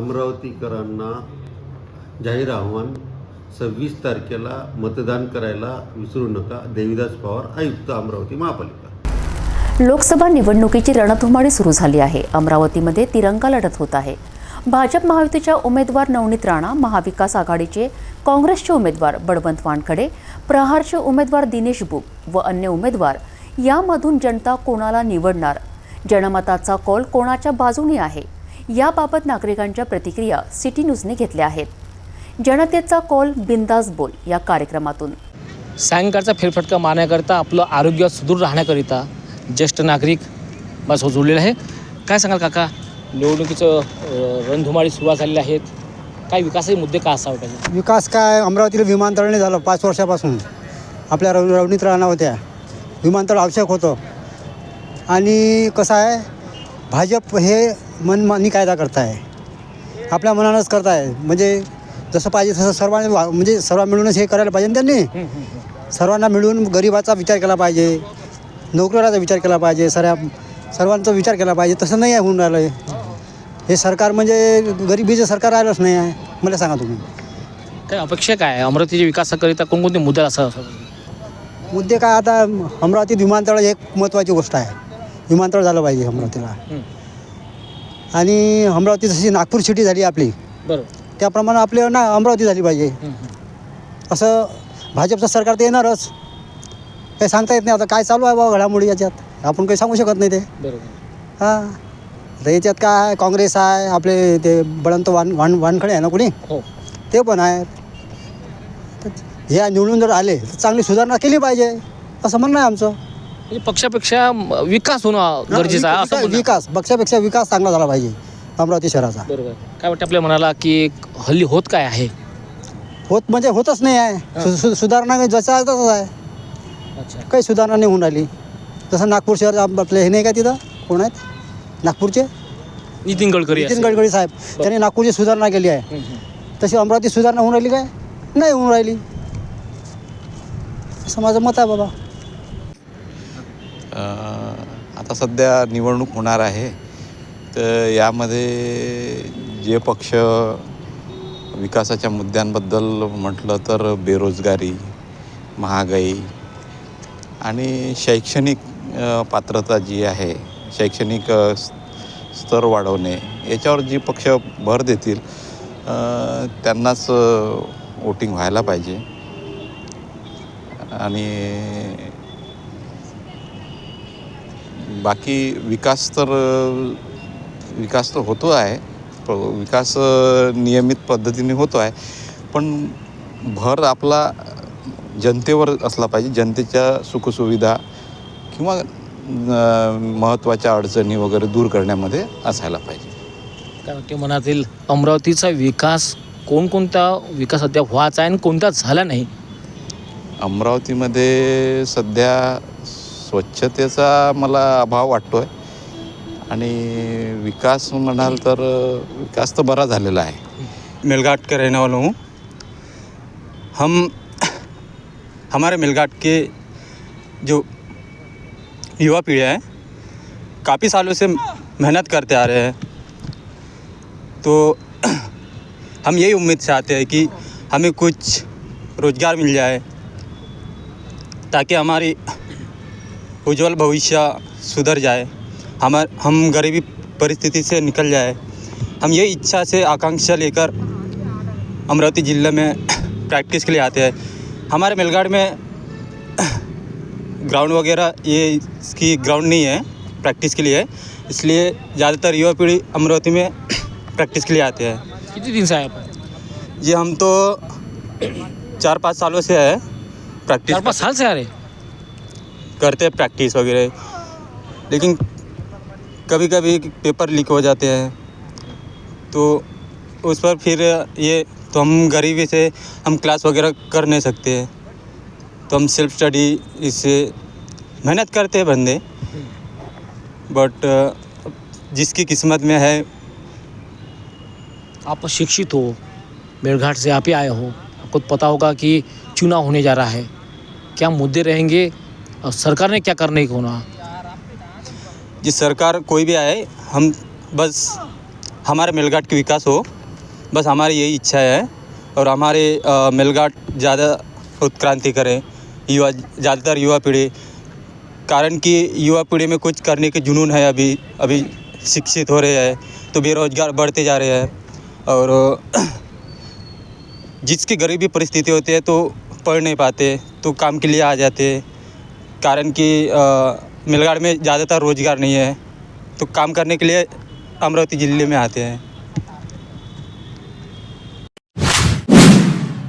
अमरावतीकरांना जाहीर आव्हान सव्वीस तारखेला मतदान करायला विसरू नका देविदास पवार आयुक्त अमरावती महापालिका. लोकसभा निवडणुकीची रणधुमाळी सुरू झाली आहे. अमरावतीमध्ये तिरंगा लढत होत आहे. भाजप महायुतीच्या उमेदवार नवनीत राणा महाविकास आघाडीचे काँग्रेसचे उमेदवार बळवंत वानखडे प्रहारचे उमेदवार दिनेश बुक व अन्य उमेदवार यामधून जनता कोणाला निवडणार? जनमताचा कौल कोणाच्या बाजूने आहे? याबाबत नागरिकांच्या प्रतिक्रिया सिटी न्यूजने घेतल्या आहेत. जनतेचा कौल बिंदास बोल या कार्यक्रमातून. सायंकाळचा फेरफटका मारण्याकरिता आपलं आरोग्य सुदृढ राहण्याकरिता ज्येष्ठ नागरिक माझ्यासोबत जोडलेले आहे काय सांगाल काका? निवडणुकीचं रणधुमाळी सुरुवात झालेली आहेत काय विकासाचे मुद्दे का असावे पाहिजे विकास काय? अमरावतीला विमानतळ नाही झालं पाच वर्षापासून. आपल्या रव रवणीत राहणार होत्या. विमानतळ आवश्यक होतं. आणि कसं आहे? भाजप हे मनमानी कायदा करताय. आपल्या मनानंच करताय. म्हणजे जसं पाहिजे तसं सर्वांनी वा- म्हणजे सर्व मिळूनच हे करायला पाहिजे ना त्यांनी. सर्वांना मिळून गरिबाचा विचार केला पाहिजे. नोकरीवाल्याचा विचार केला पाहिजे. सर्या सर्वांचा विचार केला पाहिजे. तसं नाही आहे होऊन राहिलं हे सरकार म्हणजे गरिबीचं सरकार राहिलंच नाही आहे. मला सांगा तुम्ही. काय अपेक्षा काय? आहे अमरावतीच्या विकासाकरिता कोणकोणते मुद्दे असं मुद्दे काय? आता अमरावतीत विमानतळ एक महत्त्वाची गोष्ट आहे. विमानतळ झालं पाहिजे अमरावतीला. आणि अमरावती जशी नागपूर सिटी झाली आपली बरं त्याप्रमाणे आपली ना अमरावती झाली पाहिजे. असं भाजपचं सरकार तर येणारच. काही सांगता येत नाही आता काय चालू आहे बाबा घडामोडी याच्यात. आपण काही सांगू शकत नाही ते. बरोबर. हां. आता याच्यात काय आहे? काँग्रेस आहे आपले ते बळवंत वान वान वानखडे आहे ना कोणी? हो. ते पण आहेत. तर हे निवडून जर आले तर चांगली सुधारणा केली पाहिजे. असं म्हणणं आहे आमचं. म्हणजे पक्षापेक्षा विकास होणं गरजेचं आहे असं विकास- म्हणणं. विकास. पक्षापेक्षा विकास चांगला झाला पाहिजे अमरावती शहराचा. बरोबर. काय वाटतं आपल्या मनाला की हल्ली होत काय आहे? होत म्हणजे होतच नाही आहे. सु- सु- सुधारणा काही जसं आहे तसंच आहे. अच्छा. काही सुधारणा नाही होऊन राहिली. जसं नागपूर शहर आप- आपले हे नाही का तिथं? कोण आहेत? नागपूरचे? नितीन गडकरी नितीन असेल. गडकरी साहेब. त्यांनी नागपूरची सुधारणा केली आहे. हम्म, हम्म. तशी अमरावती सुधारणा होऊन राहिली काय? नाही होऊन राहिली. असं माझं मत आहे बाबा. आता सध्या निवडणूक होणार आहे. तर यामध्ये जे पक्ष विकासाच्या मुद्द्यांबद्दल म्हटलं तर बेरोजगारी महागाई आणि शैक्षणिक पात्रता जी आहे शैक्षणिक स्तर वाढवणे याच्यावर जी पक्ष भर देतील त्यांनाच वोटिंग व्हायला पाहिजे. आणि बाकी विकास तर विकास तर होतो आहे. विकास नियमित पद्धतीने होतो आहे. पण भर आपला जनतेवर असला पाहिजे जनतेच्या सुखसुविधा किंवा महत्त्वाच्या अडचणी वगैरे दूर करण्यामध्ये असायला पाहिजे. काय वाटते मनातील अमरावतीचा विकास कोणकोणता विकास सध्या व्हायचा आहे आणि कोणता झाला नाही? अमरावतीमध्ये सध्या स्वच्छतेचा मला अभाव वाटतो आहे आणि विकास म्हणाल तर विकास तर बरा झालेला आहे. मेलघाट के रहने वाला हूँ हम हमारे मेलघाट के जो युवा पीढ़ी है काफ़ी सालों से मेहनत करते आ रहे हैं। तो हम यही उम्मीद से आते हैं कि हमें कुछ रोज़गार मिल जाए ताकि हमारी उज्जवल भविष्य सुधर जाए हमार हम गरीबी परिस्थिति से निकल जाए। हम यही इच्छा से आकांक्षा लेकर अमरावती ज़िले में प्रैक्टिस के लिए आते हैं। हमारे मेलगाड़ में ग्राउंड वगैरह ये इसकी ग्राउंड नहीं है प्रैक्टिस के लिए। इसलिए ज़्यादातर युवा पीढ़ी अमरावती में प्रैक्टिस के लिए आते हैं। कितने दिन से आए जी हम तो चार पाँच सालों से है प्रैक्टिस चार पाच साल से आ रहे करते हैं प्रैक्टिस वगैरह। लेकिन कभी कभी पेपर लीक हो जाते हैं। तो उस पर फिर ये तो हम गरीबी से हम क्लास वगैरह कर नहीं सकते। तो हम सेल्फ स्टडी इससे मेहनत करते हैं बंदे। बट जिसकी किस्मत में है। आप शिक्षित हो। मेलघाट से आप ही आए हो। आपको पता होगा कि चुनाव होने जा रहा है। क्या मुद्दे रहेंगे? और सरकार ने क्या करने को होना जिस सरकार कोई भी आए, हम बस हमारे मेलघाट की विकास हो, बस हमारी यही इच्छा है और हमारे मेलघाट ज़्यादा उत्क्रांति करें, युवा, ज़्यादातर युवा पीढ़ी, कारण कि युवा पीढ़ी में कुछ करने के जुनून है अभी अभी शिक्षित हो रहे हैं तो बेरोजगार बढ़ते जा रहे हैं और जिसकी गरीबी परिस्थिति होती है तो पढ़ नहीं पाते तो काम के लिए आ जाते कारण कि मेलगाड़ मेलघाट में ज़्यादातर रोजगार नहीं है। तो काम करने के लिए अमरावती ज़िले में आते हैं।